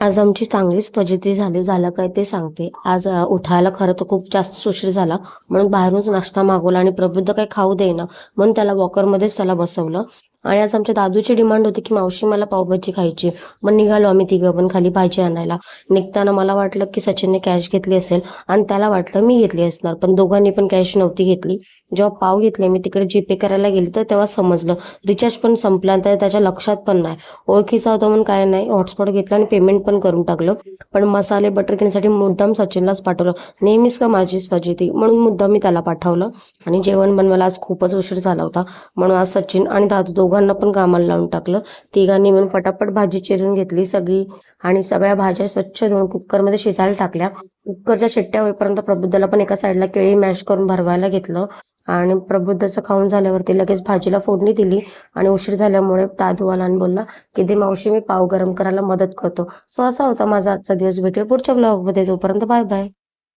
आज आमची चांगलीच फजिती झाली झालं काय ते सांगते. आज उठायला खरं तर खूप जास्त उशीर झाला. म्हणून बाहेरूनच नाश्ता मागवला आणि प्रबुद्ध काही खाऊ देईना. म्हणून त्याला वॉकरमध्येच त्याला बसवलं. आणि आज आमच्या दादूची डिमांड होती की मावशी मला पावभाजी खायची. मग निघालो आम्ही तिघं पण खाली भाजी आणायला. निघताना मला वाटलं की सचिनने कॅश घेतली असेल आणि त्याला वाटलं मी घेतली असणार पण दोघांनी पण कॅश नव्हती घेतली. जेव्हा पाव घेतले मी तिकडे जीपे करायला गेली तर तेव्हा समजलं. रिचार्ज पण संपला तर त्याच्या लक्षात पण नाही. ओळखीचा होता म्हणून काय नाही हॉटस्पॉट घेतला आणि पेमेंट पण करून टाकलं. पण मसाले बटर घेण्यासाठी मुद्दाम सचिनलाच पाठवलं. नेहमीच का माझीच फजिती म्हणून मुद्दाम मी त्याला पाठवलं. आणि जेवण बनवायला आज खूपच उशीर झाला होता. म्हणून आज सचिन आणि दादू दोघांना पण कामाला लावून टाकलं. तिघांनी मिळून पटापट भाजी चिरून घेतली सगळी आणि सगळ्या भाज्या स्वच्छ धुवून कुकरमध्ये शिजायला टाकल्या. कुकरच्या शिट्ट्या होईपर्यंत प्रबुद्धाला पण एका साईडला केळी मॅश करून भरवायला घेतलं. आणि प्रबुद्धाचं खाऊन झाल्यावरती लगेच भाजीला फोडणी दिली आणि उशीर झाल्यामुळे दादू आला आणि बोलला की दे मावशी मी पाव गरम करायला मदत करतो. सो असा होता माझा आजचा दिवस. भेटूया पुढच्या ब्लॉगमध्ये तोपर्यंत बाय बाय.